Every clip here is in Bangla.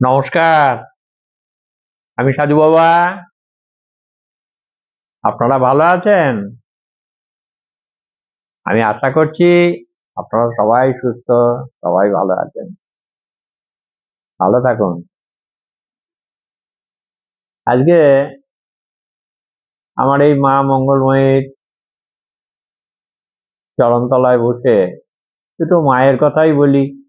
নমস্কার। আমি সাধু বাবা। আপনারা ভালো আছেন? আমি আশা করছি আপনারা সবাই সুস্থ, সবাই ভালো আছেন। ভালো থাকুন। আজকে আমার এই মা মঙ্গলময়ীর চরণতলায় বসে দুটো মায়ের কথাই বলি।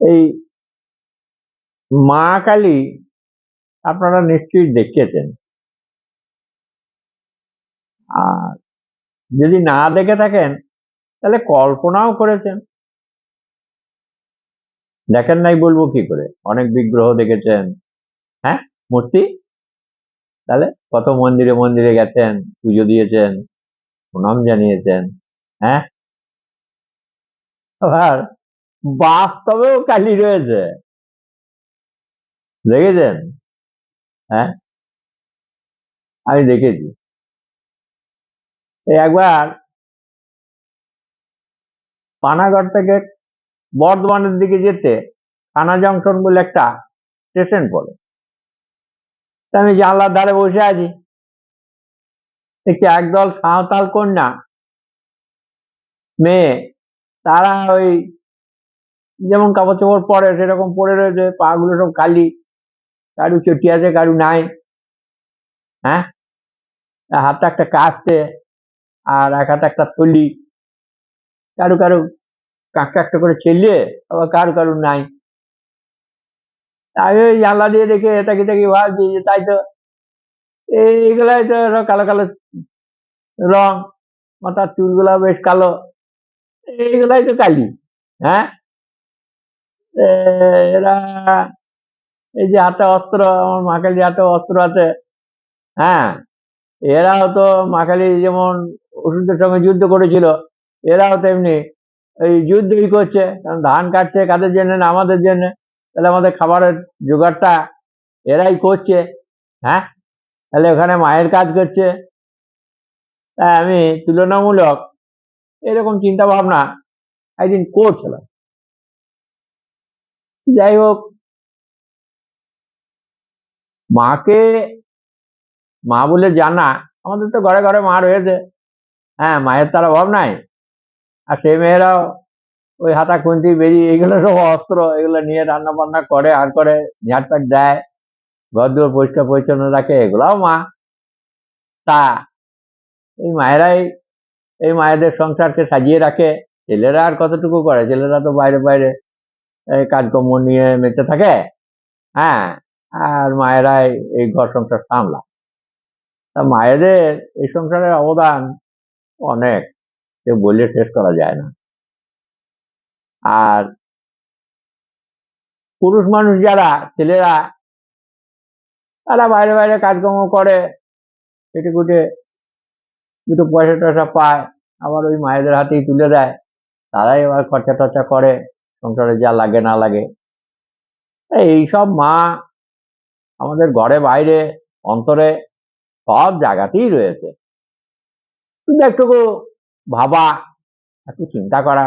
এই মা কালী আপনারা নিশ্চয়ই দেখেছেন। আর যদি না দেখে থাকেন, তাহলে কল্পনাও করেছেন। দেখেন নাই বলব কি করে? অনেক বিগ্রহ দেখেছেন। হ্যাঁ মূর্তি? তাহলে কত মন্দিরে মন্দিরে গেছেন, পুজো দিয়েছেন, প্রণাম জানিয়েছেন। হ্যাঁ? আবার বাস্তবেও কালি রয়েছে। দেখেছেন? হ্যাঁ? আমি দেখেছি। একবার পানাগড় থেকে বর্ধমানের দিকে যেতে থানা জংশন বলে একটা স্টেশন পড়ে। আমি জানলার ধারে বসে আছি। একদল সাঁওতাল কন্যা। মেয়ে, তারা ওই যেমন কাপড় চোপড় পরে, সেরকম পরে রয়েছে পা গুলো সব খালি কারু চটি আছে কারু নাই। হ্যাঁ? আর হাতে একটা কাস্তে আর এক হাতে একটা থলি। কারু কারু কাঁকটা একটা করে চেলিয়ে আবার কারু কারু নাই। আমি ওই জানলা দিয়ে দেখে এটাকে দেখি ভাবছি যে তাই তো এইগুলাই তো কালো কালো রং। মাথার চুলগুলা বেশ কালো। এইগুলাই তো কালি। হ্যাঁ? এরা এই যে হাতে অস্ত্র, আমার মাকালি হাতে অস্ত্র আছে। হ্যাঁ এরাও তো মাকালি যেমন ওষুধের সঙ্গে যুদ্ধ করেছিল, এরাও তেমনি এই যুদ্ধই করছে। কারণ ধান কাটছে কাদের জন্য না আমাদের জন্য? তাহলে আমাদের খাবারের জোগাড়টা এরাই করছে হ্যাঁ? তাহলে ওখানে মায়ের কাজ করছে। তাই আমি তুলনামূলক এরকম চিন্তা ভাবনা একদিন করছিলাম। যাই হোক মাকে, মা বলে জানা আমাদের তো ঘরে ঘরে মা রয়েছে। হ্যাঁ মায়ের তার অভাব নাই। আর সেই মেয়েরাও ওই হাতা খুন্তি বেরিয়ে এগুলো সব অস্ত্র, এগুলো নিয়ে রান্না বান্না করে, আর করে ঝাঁটপাট দেয়, ঘর দুয়ার পরিষ্কার পরিচ্ছন্ন রাখে, এগুলাও মা। তা এই মায়েরাই, এই মায়েদের সংসারকে সাজিয়ে রাখে। ছেলেরা আর কতটুকু করে? ছেলেরা তো বাইরে বাইরে কাজকর্ম নিয়ে মেতে থাকে হ্যাঁ আর মায়েরাই এই ঘর সংসার সামলা তা মায়েদের এই সংসারের অবদান অনেক সে বলে শেষ করা যায় না। আর পুরুষ মানুষ যারা, ছেলেরা, তারা বাইরে বাইরে কাজকর্ম করে কেটে কুটে দুটো পয়সা টয়সা পায়, আবার ওই মায়েদের হাতেই তুলে দেয়, তারাই এবার খরচা টরচা করে। সংসারে যা লাগে না লাগে। এই সব মা আমাদের ঘরে বাইরে, অন্তরে সব জায়গাতেই রয়েছে। শুধু একটুকু ভাবা, একটু চিন্তা করা,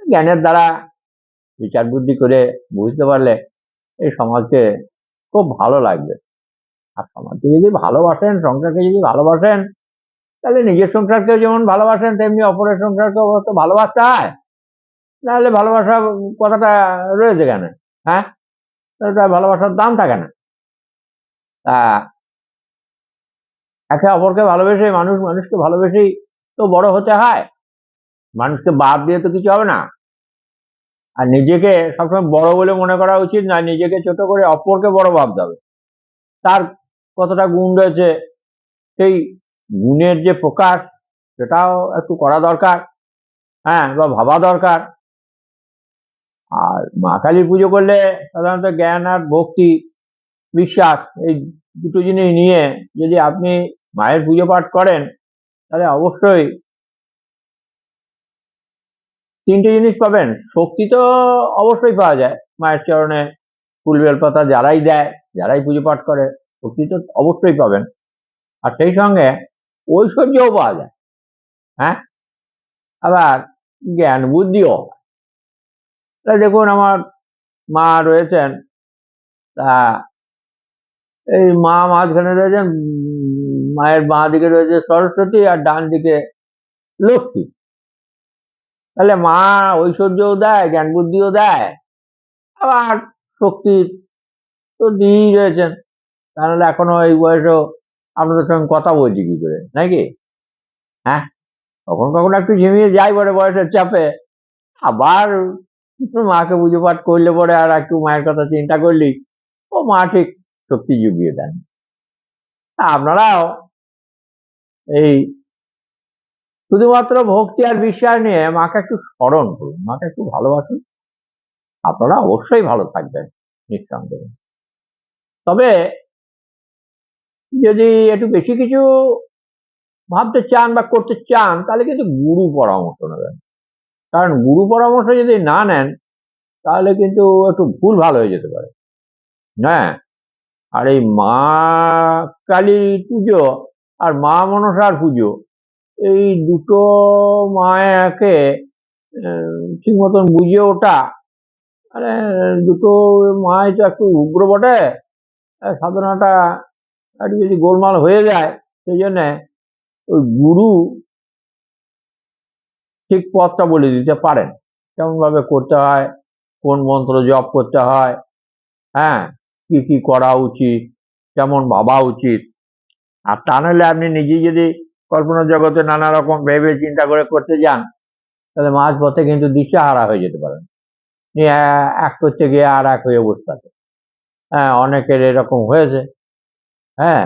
জ্ঞানের দ্বারা বিচার বুদ্ধি করে বুঝতে পারলে এই সমাজকে খুব ভালো লাগবে। আর সমাজকে যদি ভালোবাসেন, সংসারকে যদি ভালোবাসেন, তাহলে নিজের সংসারকে যেমন ভালোবাসেন, তেমনি অপরের সংসারকে অবশ্য ভালোবাসতে হয়। নাহলে ভালোবাসা কথাটা রয়েছে কেন? হ্যাঁ? ওটা ভালোবাসার দাম থাকে না তা একে অপরকে ভালোবেসে মানুষ, মানুষকে ভালোবেসেই তো বড় হতে হয়। মানুষকে বাদ দিয়ে তো কিছু হবে না। আর নিজেকে সবসময় বড় বলে মনে করা উচিত না নিজেকে ছোট করে অপরকে বড় ভাবতে হবে। তার কতটা গুণ রয়েছে, সেই গুণের যে প্রকাশ, সেটাও একটু করা দরকার হ্যাঁ বা ভাবা দরকার। আর মা কালীর পুজো করলে সাধারণত জ্ঞান আর ভক্তি, বিশ্বাস এই দুটো জিনিস নিয়ে যদি আপনি মায়ের পুজো পাঠ করেন, তাহলে অবশ্যই তিনটে জিনিস পাবেন। শক্তি তো অবশ্যই পাওয়া যায়। মায়ের চরণে ফুল বেলপাতা যারাই দেয়, যারাই পুজো পাঠ করে, শক্তি তো অবশ্যই পাবেন। আর সেই সঙ্গে ঐশ্বর্যও পাওয়া যায়। হ্যাঁ? আবার জ্ঞান বুদ্ধিও। তা দেখুন, আমার মা রয়েছেন, তা এই মা মাঝখানে রয়েছেন, মায়ের বাঁ দিকে রয়েছে সরস্বতী আর ডান দিকে লক্ষ্মী। তাহলে মা ঐশ্বর্যও দেয় জ্ঞান বুদ্ধিও দেয়, আবার শক্তি তো দিয়েই রয়েছেন। তাহলে এখনও এই বয়সেও আপনাদের সঙ্গে কথা বলছি কি করে নাকি হ্যাঁ? কখনো কখনো একটু ঝিমিয়ে যাই পরে বয়সের চাপে, আবার মাকে পুজো পাঠ করলে পরে আর একটু মায়ের কথা চিন্তা করলি? ও মা ঠিক শক্তি জুগিয়ে দেন। আপনারাও এই শুধুমাত্র ভক্তি আর বিশ্বাস নিয়ে মাকে একটু স্মরণ করুন, মাকে একটু ভালোবাসুন। আপনারা অবশ্যই ভালো থাকবেন, নিঃসন্দেহে। তবে যদি একটু বেশি কিছু ভাবতে চান বা করতে চান, তাহলে কিন্তু গুরু পরামর্শ নেবেন। কারণ গুরু পরামর্শ যদি না নেন, তাহলে কিন্তু একটু ভুল ভালো হয়ে যেতে পারে। হ্যাঁ? আর এই মা কালী পুজো আর মা মনসার পুজো, এই দুটো মায়াকে ঠিক মতন বুঝে ওঠা মানে দুটো মাই তো একটু উগ্র বটে। সাধনাটা একটু যদি গোলমাল হয়ে যায়, সেই জন্যে ওই গুরু ঠিক পথটা বলে দিতে পারেন। কেমনভাবে করতে হয়, কোন মন্ত্র জপ করতে হয় হ্যাঁ কি কি করা উচিত, কেমন ভাবা উচিত। আর তা নাহলে আপনি নিজে যদি কল্পনা জগতে নানা রকম ভেবে চিন্তা করে করতে যান, তাহলে মাঝ পথে কিন্তু দিশাহারা হয়ে যেতে পারেন। এক করতে গিয়ে আর এক হয়ে বসে থাকে। হ্যাঁ অনেকের এরকম হয়েছে। হ্যাঁ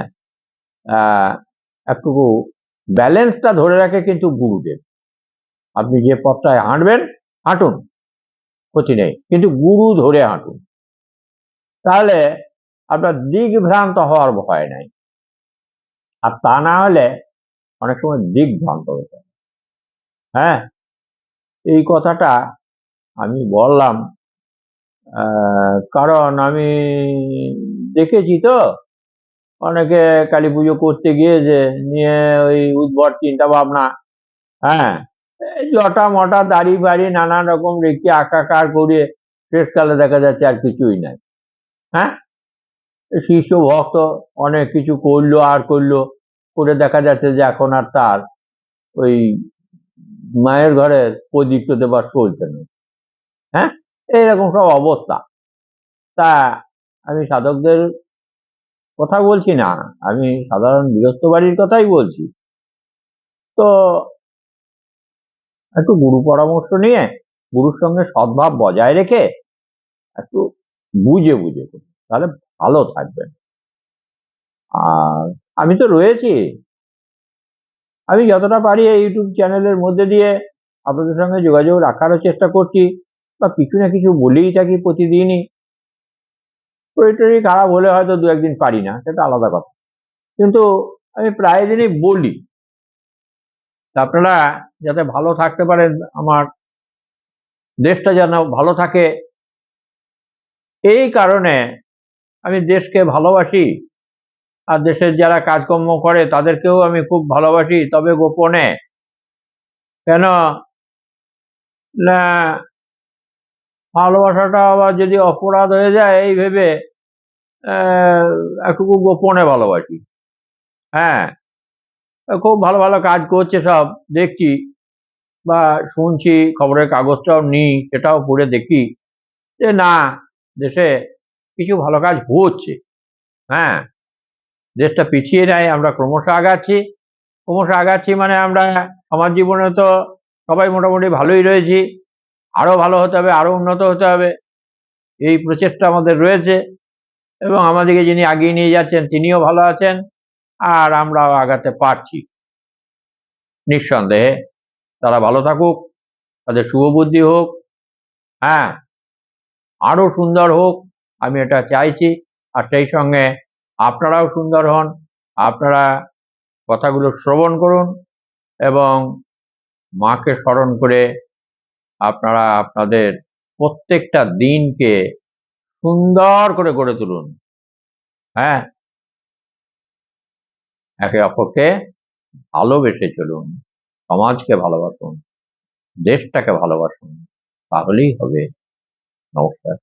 একটুকু ব্যালেন্সটা ধরে রাখে কিন্তু গুরুদেব। আপনি যে পথটায় হাঁটবেন, হাঁটুন, ক্ষতি নেই। কিন্তু গুরু ধরে হাঁটুন। তাহলে আপনার দিক ভ্রান্ত হওয়ার ভয় নাই। আর তা না হলে অনেক সময় দিক ভ্রান্ত হতে। হ্যাঁ। এই কথাটা আমি বললাম কারণ আমি দেখেছি তো, অনেকে কালী পুজো করতে গিয়েছে নিয়ে ওই উদ্ভট চিন্তা ভাবনা হ্যাঁ? জটা মটা, দাড়ি বাড়ি নানা রকম রেখে আকাকার করে শেষকালে দেখা যাচ্ছে আর কিছুই নাই। হ্যাঁ? শিষ্য ভক্ত অনেক কিছু করল আর করল, করে দেখা যাচ্ছে যে এখন আর তার ওই মায়ের ঘরের প্রদীপ্ত দেবার চলছে না। হ্যাঁ? এইরকম সব অবস্থা। তা আমি সাধকদের কথা বলছি না, আমি সাধারণ গৃহস্থ বাড়ির কথাই বলছি। তো একটু গুরু পরামর্শ নিয়ে গুরুর সঙ্গে সদ্ভাব বজায় রেখে একটু বুঝে বুঝে তাহলে ভালো থাকবেন। আর আমি তো রয়েছি। আমি যতটা পারি এই ইউটিউব চ্যানেলের মধ্যে দিয়ে আপনাদের সঙ্গে যোগাযোগ রাখারও চেষ্টা করছি, বা কিছু না কিছু বলেই থাকি প্রতিদিনই। খারাপ হলে হয়তো দু একদিন পারি না, সেটা আলাদা কথা। কিন্তু আমি প্রায় দিনই বলি। আপনারা যাতে ভালো থাকতে পারেন, আমার দেশটা যেন ভালো থাকে, এই কারণে আমি দেশকে ভালোবাসি। আর দেশের যারা কাজকর্ম করে, তাদেরকেও আমি খুব ভালোবাসি, তবে গোপনে। কেন? না, ভালোবাসাটা আবার যদি অপরাধ হয়ে যায়, এই ভেবে একটু গোপনে ভালোবাসি। হ্যাঁ। খুব ভালো ভালো কাজ করছে সব, দেখছি। বা শুনছি, খবরের কাগজটাও নিই, সেটাও পড়ে দেখি। যে না, দেশে কিছু ভালো কাজ হচ্ছে। হ্যাঁ দেশটা পিছিয়ে নেয় আমরা ক্রমশ আগাচ্ছি। ক্রমশ আগাচ্ছি মানে আমরা, আমার জীবনে তো সবাই মোটামুটি ভালোই রয়েছি। আরও ভালো হতে হবে, আরও উন্নত হতে হবে। এই প্রচেষ্টা আমাদের রয়েছে। এবং আমাদেরকে যিনি আগিয়ে নিয়ে যাচ্ছেন, তিনিও ভালো আছেন। আর আমরাও আগাতে পারছি। নিঃসন্দেহে তারা ভালো থাকুক, তাদের শুভবুদ্ধি হোক হ্যাঁ আরও সুন্দর হোক, আমি এটা চাইছি। আর সেই সঙ্গে আপনারাও সুন্দর হন, আপনারা কথাগুলো শ্রবণ করুন এবং মাকে স্মরণ করে আপনারা আপনাদের প্রত্যেকটা দিনকে সুন্দর করে গড়ে তুলুন। হ্যাঁ একে অপরকে ভালোবেসে চলুন সমাজকে ভালোবাসুন দেশটাকে ভালোবাসুন তাহলেই হবে নমস্কার।